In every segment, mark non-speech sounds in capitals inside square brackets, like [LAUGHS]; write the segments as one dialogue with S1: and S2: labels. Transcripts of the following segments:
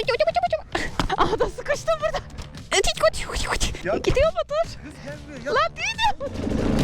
S1: Ay, çabuk, çabuk, çabuk. [LAUGHS] Aa da sıkıştım burada.
S2: Ya-
S1: Gidiyor motor.
S2: Kız gelmiyor ya.
S1: Lan değil. The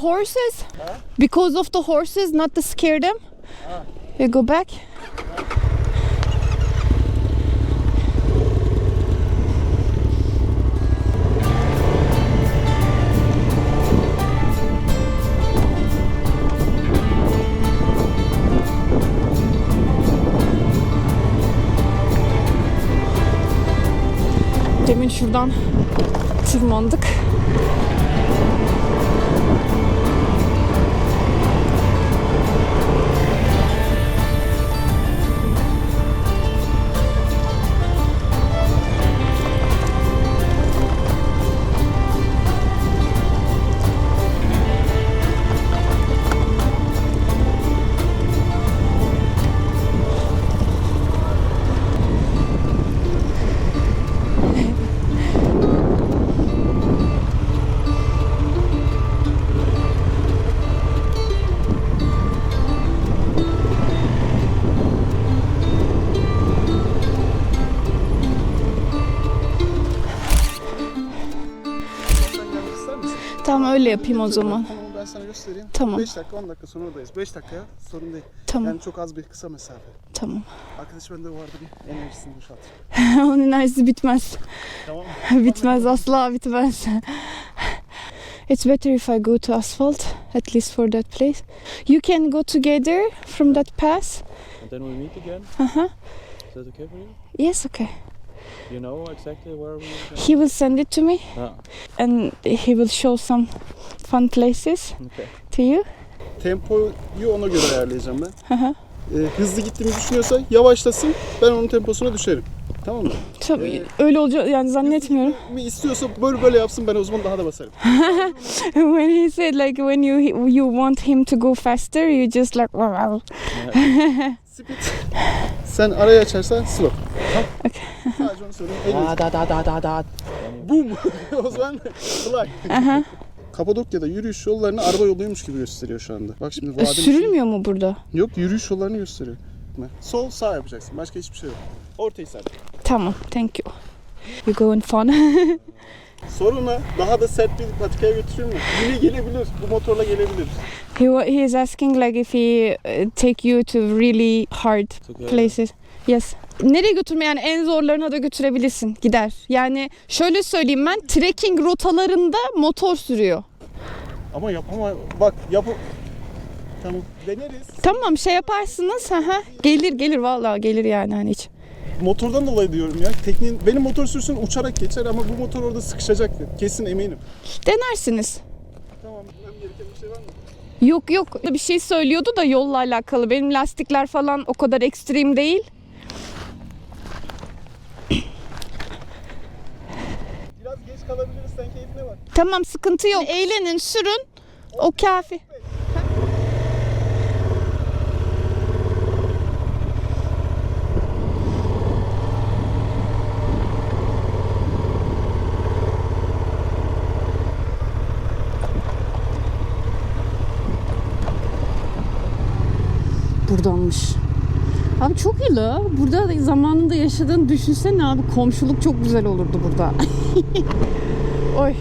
S1: horses? Because of the horses, not to scare them? You go back? Demin şuradan tırmandık. Tamam öyle yapayım o zaman.
S2: Tamam ben sana göstereyim.
S1: Tamam.
S2: 5 dakika 10 dakika sonra oradayız. 5 dakika ya sorun değil.
S1: Tamam
S2: Yani çok az bir kısa mesafe.
S1: tamam.
S2: Arkadaş bende vardı bir enerjisini boşaltacak. [LAUGHS]
S1: Onun enerjisi bitmez.
S2: Tamam mı? [LAUGHS]
S1: bitmez asla bitmez. It's better if I go to asphalt, at least for that place. You can go together from that pass.
S3: And then we meet again.
S1: Uh-huh.
S3: Is that okay for you?
S1: Yes, okay.
S3: You know exactly where we?
S1: He will send it to me
S3: Ah,
S1: and he will show some fun places
S3: okay.
S1: to you.
S2: Tempoyu ona göre ayarlayacağım ben.
S1: Hı hı.
S2: Ee, hızlı gittiğimi düşünüyorsa yavaşlasın. Ben onun temposuna düşerim. Tamam mı?
S1: Tabii
S2: Ee,
S1: öyle olacak yani zannetmiyorum.
S2: Mi istiyorsa böyle böyle yapsın ben o zaman daha da basarım. [LAUGHS]
S1: when he said like when you you want him to go faster, you just like wow. [LAUGHS]
S2: Speed. Sen arayı açarsan slow. Tamam. Sadece onu söyleyeyim.
S3: Da da da da da.
S2: Boom. [LAUGHS] o zaman fly.
S1: Aha.
S2: Kapadokya'da yürüyüş yollarını araba yoluymuş gibi gösteriyor şu anda. Bak şimdi vadinin
S1: Sürülmüyor mu burada?
S2: Yok yürüyüş yollarını gösteriyor. Sol sağ yapacaksın. Başka hiçbir şey yok. Ortayı sadece.
S1: Tamam, thank you. You going fun? [LAUGHS]
S2: Soruna daha da sert bir patikaya götüreyim mi? Yine gelebilir. Bu motorla gelebilir.
S1: he wa- he is asking like if he uh, take you to really hard places. Yes. Nereye götürme yani en zorlarına da götürebilirsin. Gider. Yani şöyle söyleyeyim ben trekking rotalarında motor sürüyor.
S2: Ama yapama bak yapı Tamam deneriz.
S1: Tamam şey yaparsınız. Aha. Gelir gelir vallahi gelir yani hani hiç.
S2: Motordan dolayı diyorum ya. Tekniğin benim motor sürsün uçarak geçer ama bu motor orada sıkışacak. Kesin eminim.
S1: Denersiniz.
S2: Tamam bilmem gereken bir şey var mı?
S1: Yok yok bir şey söylüyordu da yolla alakalı. Benim lastikler falan o kadar ekstrem değil.
S2: Biraz geç kalabiliriz sen keyfine bak.
S1: Tamam sıkıntı yok. Eğlenin sürün. O kafi. Buradanmış. Abi çok iyi la. Burada zamanında yaşadığını düşünsene abi. Komşuluk çok güzel olurdu burada. [LAUGHS] Oy.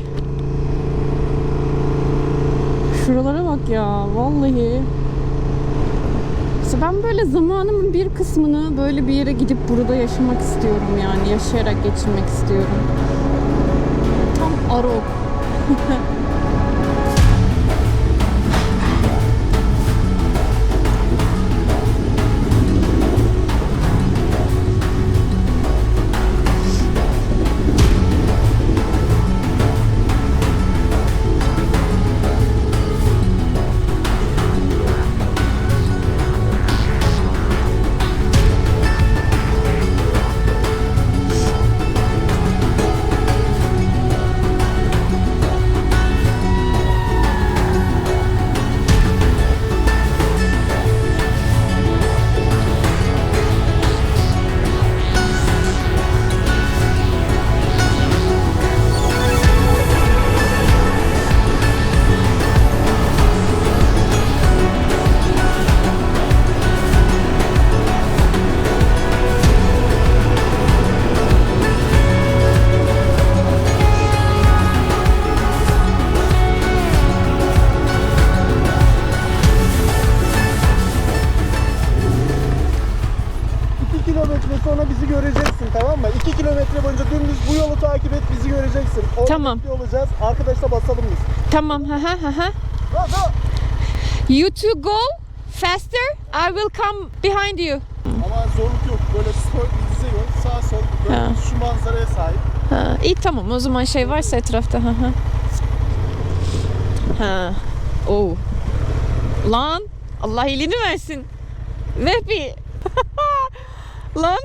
S1: Şuralara bak ya vallahi. İşte ben böyle zamanımın bir kısmını böyle bir yere gidip burada yaşamak istiyorum yani yaşayarak geçirmek istiyorum. Tam Arok. [LAUGHS]
S2: Go go.
S1: You two go faster. I will come behind you.
S2: Ama zorluk yok. Böyle spor bir dize yol. Sağ sol. Böyle
S1: Ha.
S2: şu manzaraya sahip.
S1: Ha, iyi tamam o zaman şey varsa etrafta. Ha ha. Oo. Lan Allah iyiliğini versin. Vehbi. [LAUGHS] Lan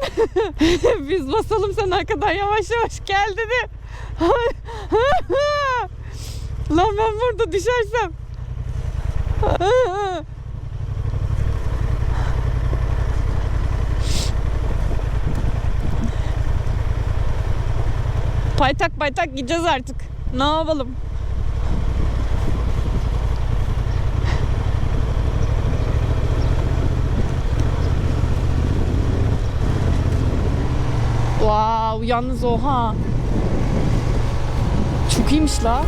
S1: [LAUGHS] biz basalım sen arkadan yavaş yavaş gel dedi. [LAUGHS] Lan ben burada düşersem. Paytak paytak gideceğiz artık. Ne yapalım? Wow, yalnız oha. Çok iyiymiş la.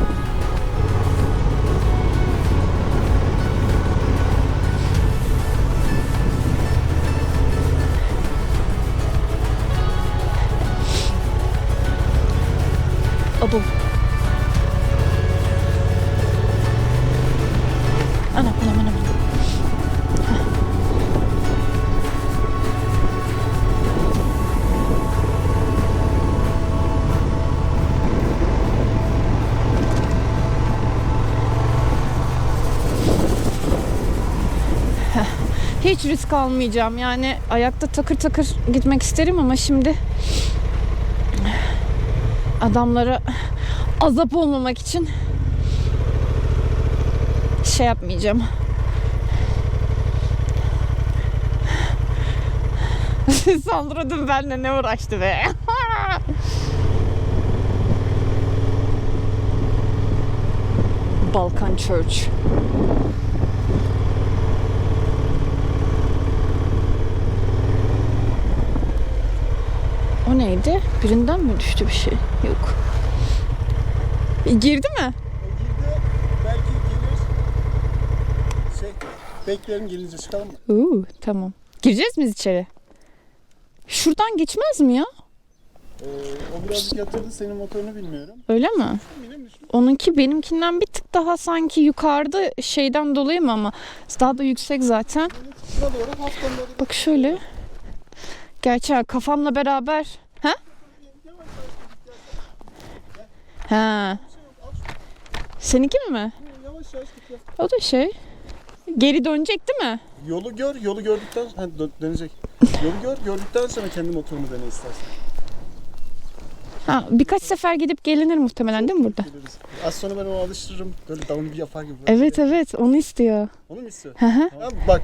S1: Abo. Anam anam anam. Hiç risk almayacağım. Yani ayakta takır takır gitmek isterim ama şimdi adamlara azap olmamak için şey yapmayacağım. [LAUGHS] Sandra dün benimle ne uğraştı be. [LAUGHS] Balkan Church. O neydi? Birinden mi düştü bir şey? Yok. E, Girdi mi?
S2: Girdi. Belki gelir. Şey. Bekleyelim gelince çıkalım mı?
S1: Uuu tamam. Gireceğiz miyiz içeri? Şuradan geçmez mi ya?
S2: Ee, o birazcık yatırdı. Senin motorunu bilmiyorum.
S1: Öyle mi?
S2: Benim düştüm.
S1: Onunki benimkinden bir tık daha sanki yukarıda şeyden dolayı mı ama daha da yüksek zaten.
S2: Şuna doğru haftanın doğru.
S1: Bak şöyle. Gerçi ha, kafamla beraber. Ha? Seninki mi?
S2: Yavaş yavaş git.
S1: O da şey. Geri dönecek değil mi?
S2: Yolu gör, yolu gördükten ha, dö- dönecek. Yolu gör, gördükten sonra kendi motorunu dene istersen.
S1: Ha, birkaç sefer gidip gelinir muhtemelen değil mi burada?
S2: Geliriz. Az sonra ben onu alıştırırım. Böyle down bir yapar gibi.
S1: Evet evet onu istiyor.
S2: Onu mu istiyor?
S1: Hı hı.
S2: Ya bak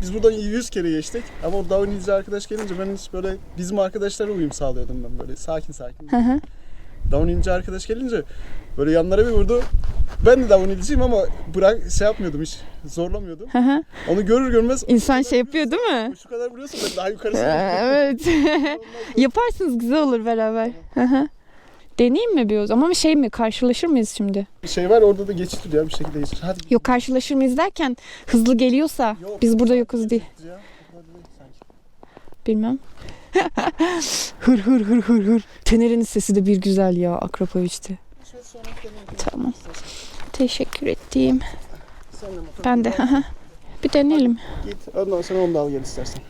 S2: biz buradan 100 kere geçtik ama o downhillci arkadaş gelince ben hiç böyle bizim arkadaşlara uyum sağlıyordum ben böyle sakin sakin.
S1: Hı hı.
S2: Downhillci arkadaş gelince böyle yanlara bir vurdu. Ben de downhillciyim ama bırak şey yapmıyordum hiç zorlamıyordum.
S1: Hı hı.
S2: Onu görür görmez
S1: İnsan şey yapıyor değil mi?
S2: şu kadar vuruyorsa ben daha yukarısı.
S1: Evet. [LAUGHS] Yaparsınız güzel olur beraber. Hı hı. Deneyeyim mi bir o zaman? Ama şey mi karşılaşır mıyız şimdi?
S2: Bir şey var orada da geçitir ya bir şekilde geçir. Hadi.
S1: Yok karşılaşır mıyız derken hızlı geliyorsa
S2: Yok,
S1: biz burada yokuz diye.
S2: Ya.
S1: Bilmem. Hır hır hır hır hır. Tener'in sesi de bir güzel ya
S2: deneyelim.
S1: Tamam. Teşekkür ettiğim. Ben de. bir deneyelim.
S2: Git ondan sonra onu da al gel istersen.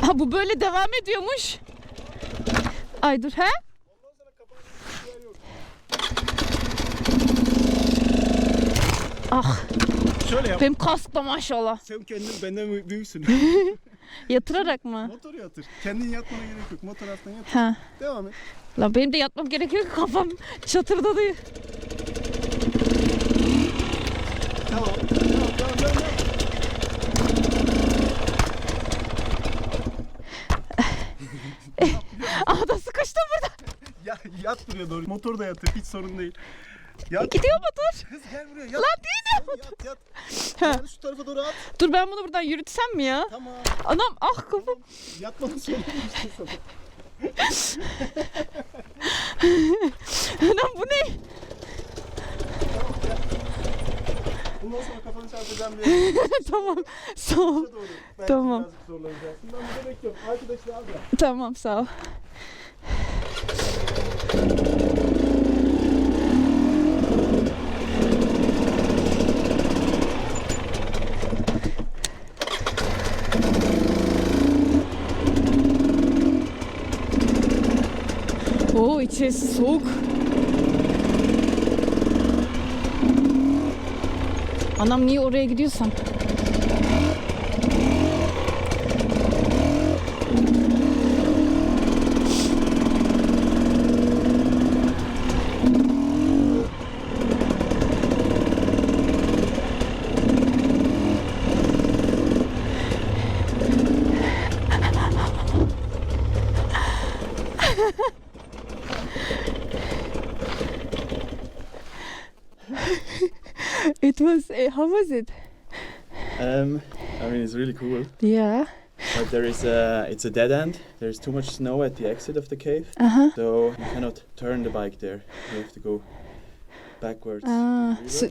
S1: Ha bu böyle devam ediyormuş. Ay dur he? Ah
S2: Şöyle yap.
S1: benim kask da maşallah.
S2: Sen kendin benden büyüksün. [LAUGHS]
S1: Yatırarak mı?
S2: Motoru yatır. Kendin yatmana gerek yok. Motor alttan yat.
S1: Ha.
S2: Devam et.
S1: Lan benim de yatmam gerekiyor ki kafam çatırdadı.
S2: Tamam. Tamam, tamam, tamam, tamam. [LAUGHS]
S1: Aha da sıkıştım burada.
S2: Ya, yat buraya doğru. Motor da yatır. Hiç sorun değil. Yat.
S1: Gidiyor motor.
S2: Kız gel buraya yat.
S1: Lan değil ya.
S2: Yat yat. Yani şu tarafa doğru at.
S1: Dur ben bunu buradan yürütsem mi ya?
S2: Tamam.
S1: Anam ah kafam.
S2: Yatmanın işte sana. [LAUGHS]
S1: Anam bu ne?
S2: Telefonu çarpacağım diye.
S1: tamam. Sağ ol.
S2: Doğru. Belki
S1: Tamam.
S2: birazcık zorlanacaksın. Ben burada bekliyorum. Arkadaşlar abi.
S1: Tamam sağ ol. Oo içerisi soğuk. Anam niye oraya gidiyorsan? Was. Uh, how was it?
S3: Um, I mean, it's really cool.
S1: Yeah.
S3: But there is a, it's a dead end. There's too much snow at the exit of the cave,
S1: Uh huh.
S3: so you cannot turn the bike there. You have to go backwards.
S1: Ah. so.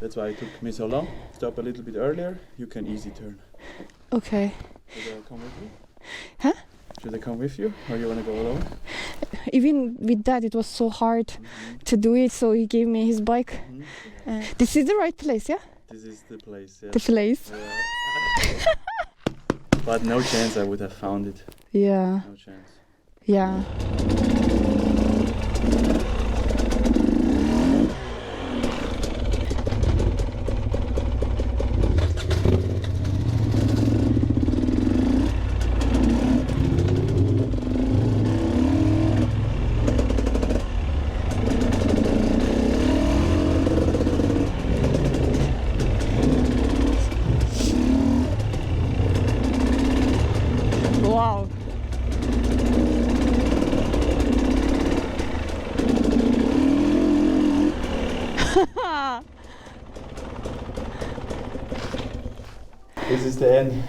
S3: That's why it took me so long. Stop a little bit earlier. You can easy turn.
S1: okay.
S3: Should I come with you?
S1: Huh?
S3: Should I come with you, or you wanna go alone? [LAUGHS]
S1: Even with that, it was so hard
S3: Mhm.
S1: to do it. So he gave me his bike.
S3: Mhm.
S1: Uh, this is the right place, yeah.
S3: This is the place. Yeah.
S1: The place.
S3: Yeah. [LAUGHS] but no chance I would have found it.
S1: Yeah.
S3: No chance.
S1: Yeah. Wow.
S3: This is the end.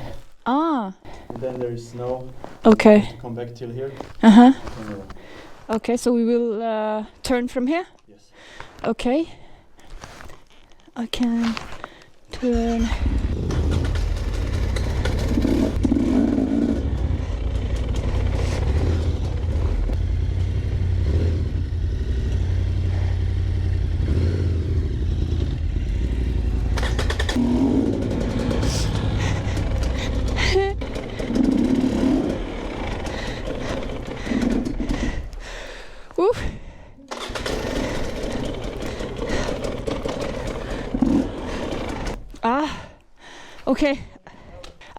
S1: ah.
S3: And then there is snow.
S1: Okay.
S3: Come back till here.
S1: Uh huh. Okay. So we will uh, turn from here.
S3: Yes.
S1: Okay. I can turn. Ah, okay.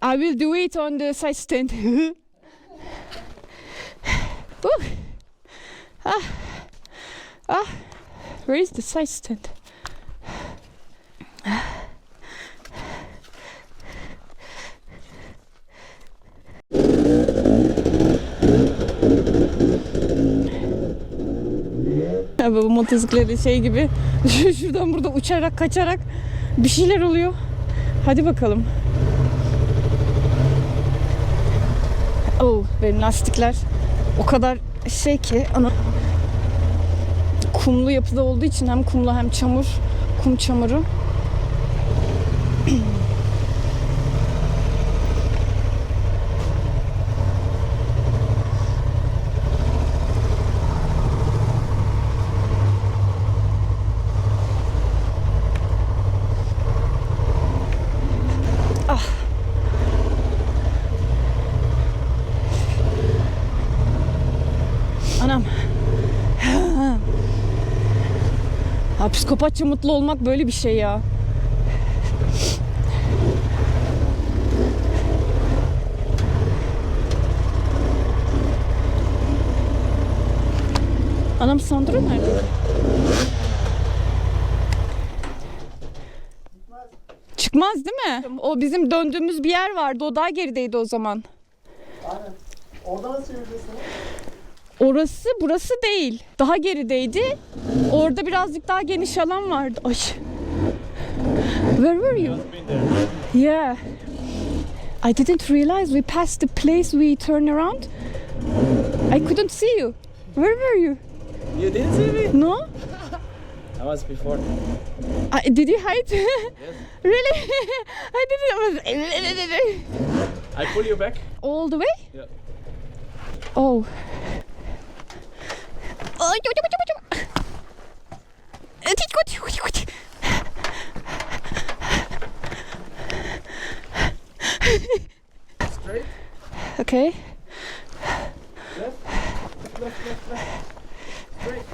S1: I will do it on the side stand. [LAUGHS] Ooh. Ah, ah, where is the side stand? Abi bu motosikletin şey gibi [LAUGHS] şuradan burada uçarak kaçarak bir şeyler oluyor. Hadi bakalım. Oh, benim lastikler o kadar şey ki ana kumlu yapıda olduğu için hem kumlu hem çamur, kum çamuru. Anam. Ha, psikopatça mutlu olmak böyle bir şey ya. Anam Sandro nerede? Çıkmaz değil mi? O bizim döndüğümüz bir yer vardı. O daha gerideydi o zaman.
S2: Aynen. Orada nasıl yürüyeceğiz?
S1: Orası burası değil. Daha gerideydi. Orada birazcık daha geniş alan vardı. Ay. Where were you? Yeah. I didn't realize we passed the place we turn around. I couldn't see you. Where were you?
S3: You didn't see me?
S1: No?
S3: I was before.
S1: Uh, did you hide?
S3: Yes. [LAUGHS]
S1: really? [LAUGHS] I didn't. [LAUGHS]
S3: I pull you back.
S1: All the way?
S3: Yeah.
S1: Oh. Oh, yo, yo, yo, yo. Uh, tik, goed, goed, goed.
S2: Straight.
S1: Okay.
S2: Left. Left, left, left. Straight.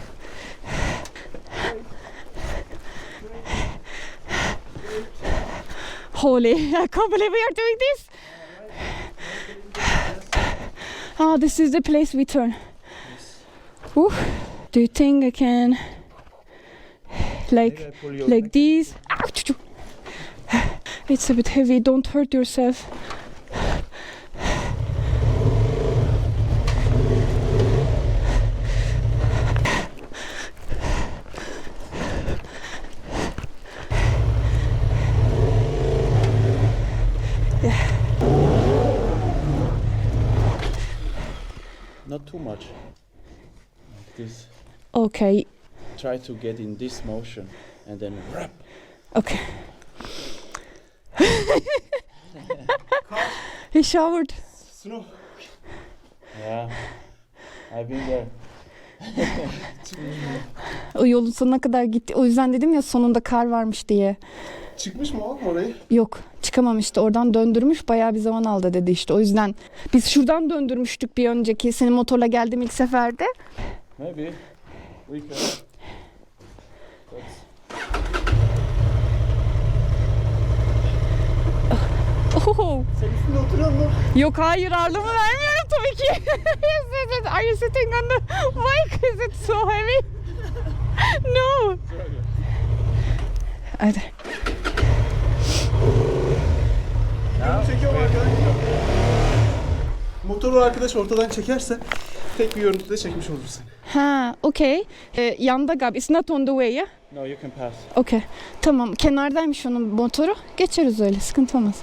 S1: Holy, [LAUGHS] I can't believe we are doing this. Ah, this is the place we turn. Ooh. Do you think I can, like,
S3: Maybe I pull you
S1: like
S3: back.
S1: this? Ah, it's a bit heavy. Don't hurt yourself.
S3: Not too much.
S1: Okay.
S3: Try to get in this motion and then wrap.
S1: Okay. [LAUGHS] he showered.
S2: Snow.
S3: Yeah. I've been there. [LAUGHS]
S1: O yolun sonuna kadar gitti. O yüzden dedim ya sonunda kar varmış diye.
S2: Çıkmış mı oğlum orayı?
S1: Yok çıkamamıştı. Oradan döndürmüş. Bayağı bir zaman aldı dedi işte. O yüzden biz şuradan döndürmüştük bir önceki. Senin motorla geldim ilk seferde.
S3: Maybe we can.
S2: Sen üstünde oturuyor musun?
S1: Yok hayır ağırlığımı vermiyorum tabii ki. [LAUGHS] Are you sitting on the bike? Is it so heavy? [LAUGHS] no. Hadi.
S3: now.
S2: Çekiyorum arkadaşlar. Motoru arkadaş ortadan çekerse tek bir görüntüde çekmiş oluruz seni.
S1: Ha, okay. Ee, yanda galiba. It's not on the way ya.
S3: No, you can pass.
S1: Okay. Tamam. Kenardaymış onun motoru. Geçeriz öyle. Sıkıntı olmaz.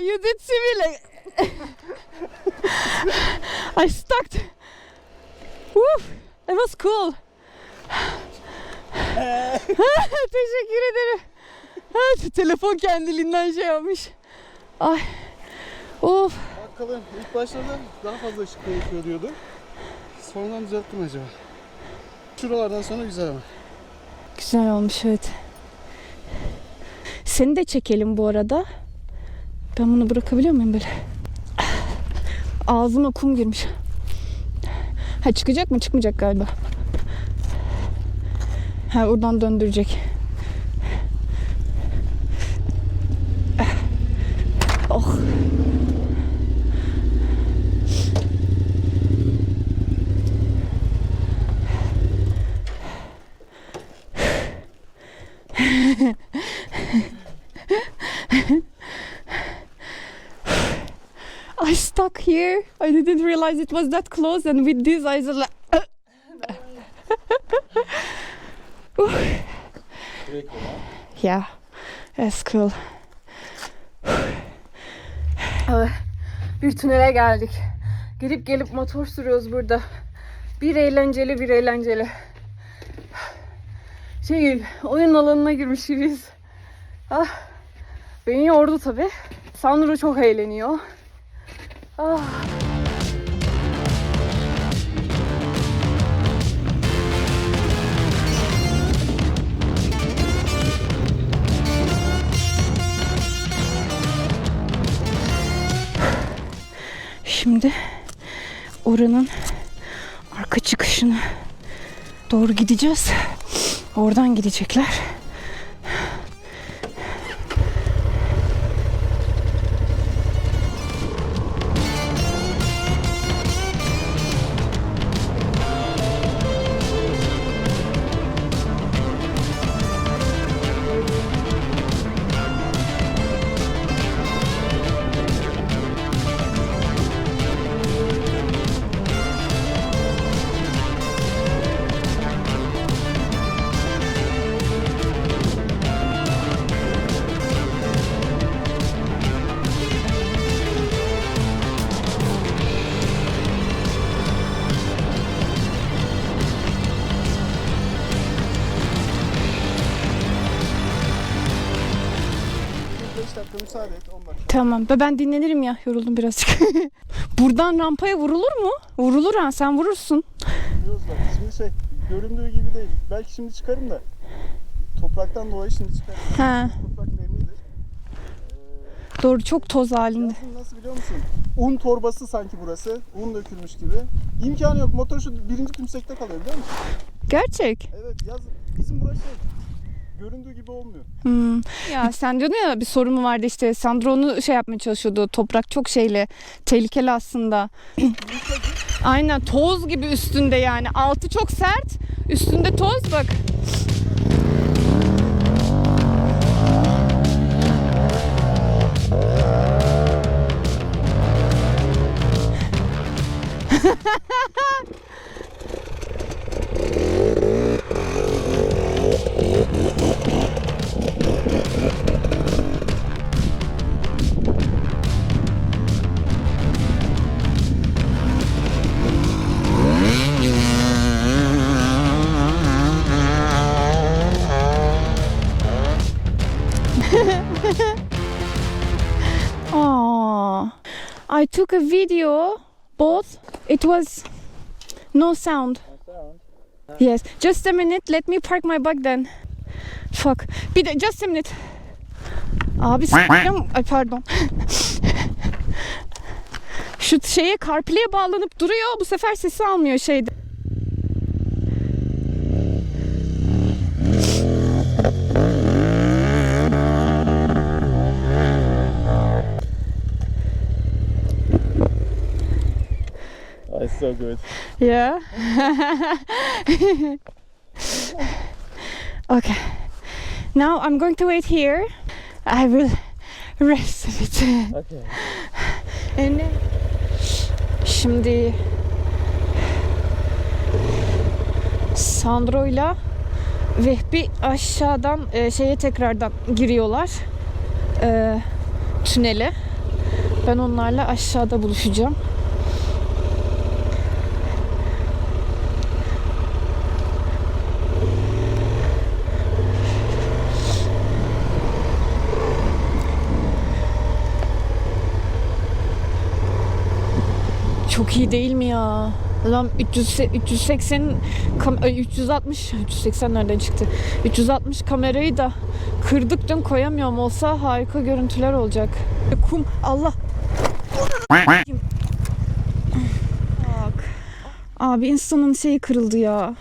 S1: You did see me like. I stuck. Woo, it was cool. [LAUGHS] Teşekkür ederim. Evet, telefon kendiliğinden şey yapmış. Ay. Of.
S2: Bakalım ilk başlarda daha fazla ışık yakıyor diyordu. Sonradan düzelttim acaba. Şuralardan sonra güzel ama.
S1: Güzel olmuş evet. Seni de çekelim bu arada. Ben bunu bırakabiliyor muyum böyle? Ağzıma kum girmiş. Ha çıkacak mı? Çıkmayacak galiba. Ha oradan döndürecek. Oh. I stuck here. I didn't realize it was that close, and with this, I was like.
S3: Pretty cool, huh?
S1: Yeah, that's cool. Bir tünele geldik. Gidip gelip motor sürüyoruz burada. Bir eğlenceli bir eğlenceli. Şey, oyun alanına girmiş gibiyiz. Ah, beni yordu tabi. Sandro çok eğleniyor. Ah. Şimdi oranın arka çıkışına doğru gideceğiz. Oradan gidecekler. Tamam. be- Ben dinlenirim ya. Yoruldum birazcık. [LAUGHS] Buradan rampaya vurulur mu? Vurulur ha. Sen vurursun.
S2: Biliyoruz bak şimdi şey göründüğü gibi değil. Belki şimdi çıkarım da topraktan dolayı şimdi çıkarım.
S1: Ha.
S2: Toprak nemlidir.
S1: Doğru. Çok toz halinde.
S2: Yazın nasıl biliyor musun? Un torbası sanki burası. Un dökülmüş gibi. İmkanı yok. Motor şu birinci tümsekte kalıyor biliyor musun?
S1: Gerçek.
S2: Evet yaz bizim burası şey göründüğü gibi olmuyor.
S1: Hmm. Ya sen diyordun ya bir sorun mu vardı işte Sandro onu şey yapmaya çalışıyordu. Toprak çok şeyle tehlikeli aslında. Aynen toz gibi üstünde yani. Altı çok sert. Üstünde toz bak. [LAUGHS] took a video both. It was no sound. Yes. Just a minute. Let me park my bike then. Fuck. Bir de just a minute. Abi s**eceğim. Ay pardon. Şu şeye karpileye bağlanıp duruyor. Bu sefer sesi almıyor şeyde.
S3: So good.
S1: Yeah. okay. Now I'm going to wait here. I will rest a bit.
S3: Okay.
S1: And then- Şimdi Sandro'yla Vehbi aşağıdan e, şeye tekrardan giriyorlar. E, tünele. Ben onlarla aşağıda buluşacağım. Çok iyi değil mi ya? Lan 300, 380 kam- ay, 360 380 nereden çıktı? 360 kamerayı da kırdık dün koyamıyorum olsa harika görüntüler olacak. Kum Allah. Bak. Abi insanın şeyi kırıldı ya.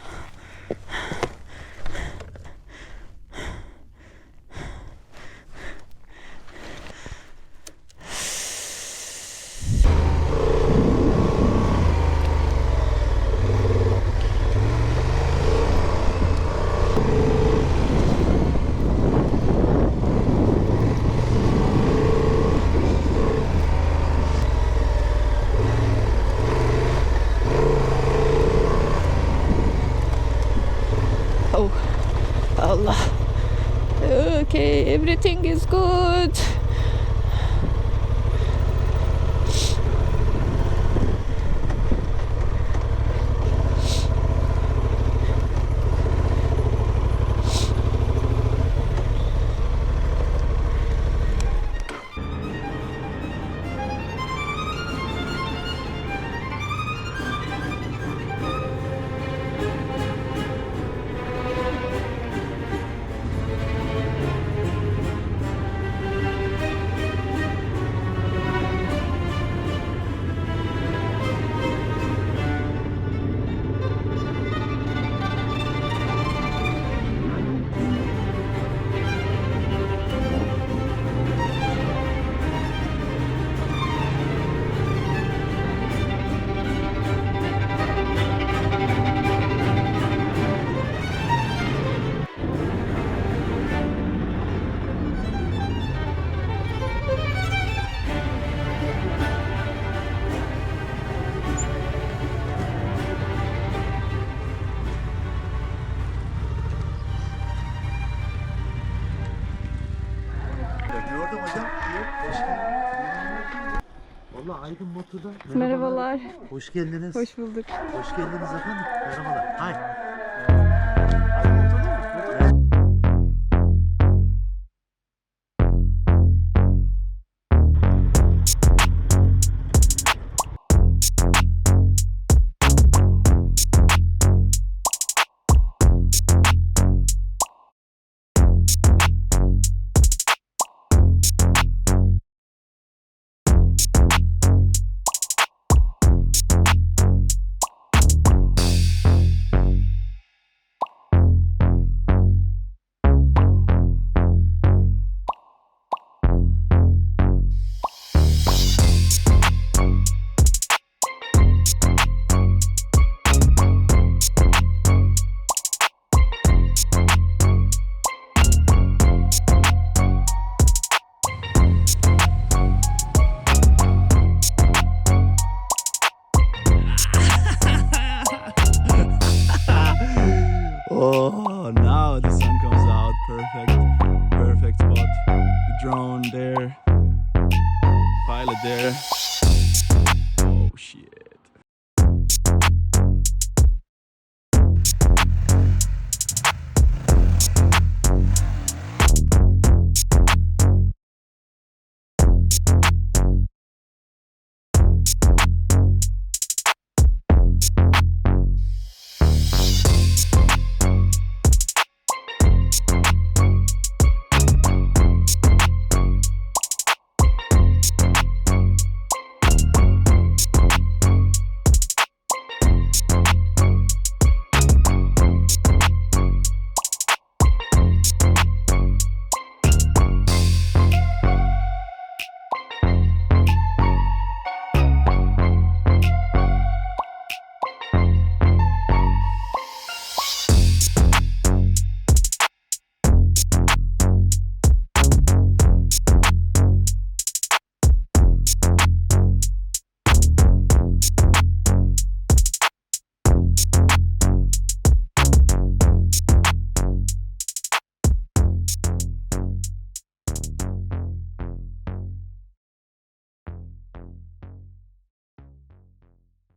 S3: Merhabalar.
S1: Merhabalar.
S3: Hoş geldiniz.
S1: Hoş bulduk.
S3: Hoş geldiniz efendim. Merhabalar. Hay.